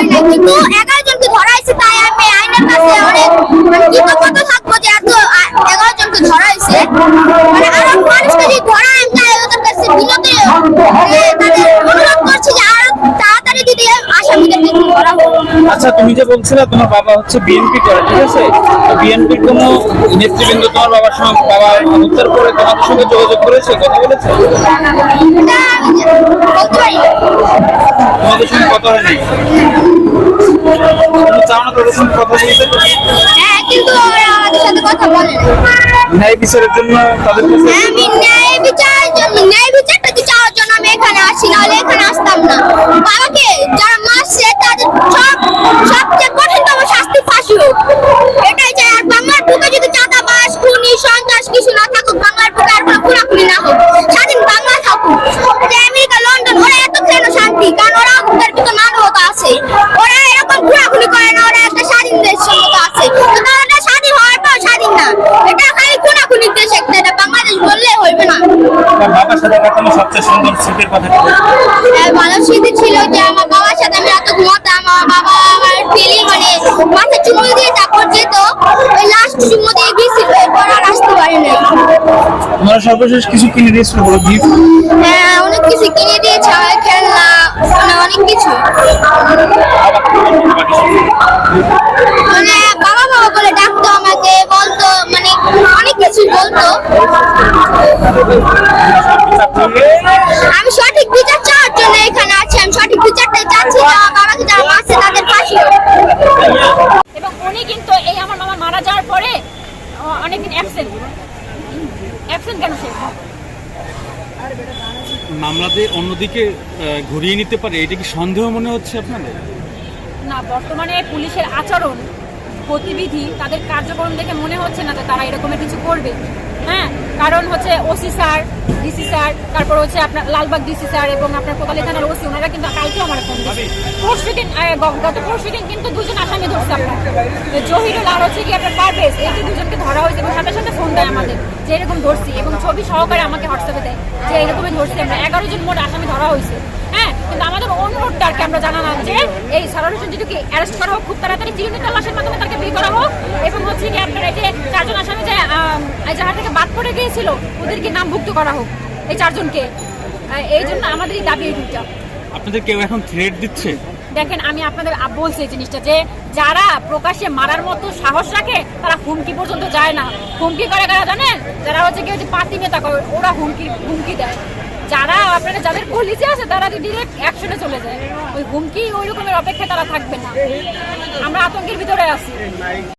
এগারো জনকে ধরা তাই এত এগারো জনকে ধরা তাড়াতাড়ি আচ্ছা তুমি যে বলছিলে তোমার বাবা হচ্ছে বিএনপি করে, ঠিক আছে? বিএনপির কোনো নেতৃবৃন্দ তোমার বাবার সঙ্গে বাবার হত্যার করে তোমাদের সঙ্গে যোগাযোগ করেছে, কথা বলেছে? না। তোমাদের সঙ্গে কথা হয়নি তুমি চাও না তাদের সঙ্গে কথা বলতে হ্যাঁ কিন্তু ওরা আমাদের সাথে কথা বলে না ন্যায় বিচারের জন্য তাদের কাছে হ্যাঁ, আমি ন্যায় বিচারের জন্য ন্যায় বিচারটা হইবে বাবার সাথে কাটানো সবচেয়ে সুন্দর স্মৃতির কথা হ্যাঁ, ভালো স্মৃতি ছিল যে আমার বাবার সাথে আমি রাতে ঘুমাতাম আমার বাবা আমার ডেলি মানে মাথা চুমু দিয়ে তারপর যেত ওই লাস্ট চুমু দিয়ে গেছিল এরপর আর আসতে পারি নাই তোমরা সর্বশেষ কিছু কিনে দিয়েছিল বলো গিফট হ্যাঁ অনেক কিছু কিনে দিয়েছে আমার খেলনা মানে অনেক কিছু আমি সঠিক বিচার চাওয়ার জন্য এখানে আছি আমি সঠিক বিচারটাই চাচ্ছি বাবাকে যারা মারছে তাদের ফাঁসি এবং উনি কিন্তু এই আমার মামা মারা যাওয়ার পরে অনেকদিন অ্যাবসেন্ট অ্যাবসেন্ট কেন সে? মামলাতে অন্যদিকে ঘুরিয়ে নিতে পারে এটা কি সন্দেহ মনে হচ্ছে আপনাদের? না বর্তমানে পুলিশের আচরণ গতিবিধি তাদের কার্যক্রম দেখে মনে হচ্ছে না যে তারা এরকমের কিছু করবে। হ্যাঁ কারণ হচ্ছে ওসি স্যার ডিসি স্যার, তারপর হচ্ছে আপনার লালবাগ ডিসি স্যার এবং আপনার কোতালি থানার ওসি ওনারা কিন্তু কালকেও আমার ফোন দিয়েছে। পরশু দিন গত পরশু দিন কিন্তু দুজন আসামি ধরছে আপনার। জহিরুল আর হচ্ছে কি আপনার পারভেজ, এই যে দুজনকে ধরা হয়েছে এবং সাথে সাথে ফোন দেয় আমাদের, যে এরকম ধরছি এবং ছবি সহকারে আমাকে হোয়াটসঅ্যাপে দেয় যে এরকমই ধরছি আমরা। এগারো জন মোট আসামি ধরা হয়েছে। হ্যাঁ কিন্তু আমাদের অনুরোধটা আর কি আমরা জানালাম যে এই সারার হোসেন যদি অ্যারেস্ট করা হোক, খুব তাড়াতাড়ি চিরুনি তালাশের মাধ্যমে তাকে বের করা হোক এবং হচ্ছে কি আপনার এই যে চারজন আসামি যে এই থেকে বাদ পড়ে গিয়েছিল ওদেরকে নামভুক্ত করা হোক এই চারজনকে। এই জন্য আমাদের এই দাবি এই দুইটা। আপনাদের কেউ এখন থ্রেট দিচ্ছে? দেখেন আমি আপনাদের বলছি এই জিনিসটা যে যারা প্রকাশ্যে মারার মতো সাহস রাখে তারা হুমকি পর্যন্ত যায় না। হুমকি করে কারা জানেন? যারা হচ্ছে কি ওই যে পার্টি নেতা করে ওরা হুমকি হুমকি দেয়। যারা আপনারা যাদের কলিজে আছে তারা ডিরেক্ট অ্যাকশনে চলে যায়। ওই হুমকি ওই রকমের অপেক্ষায় তারা থাকবে না। আমরা আতঙ্কের ভিতরে আছি।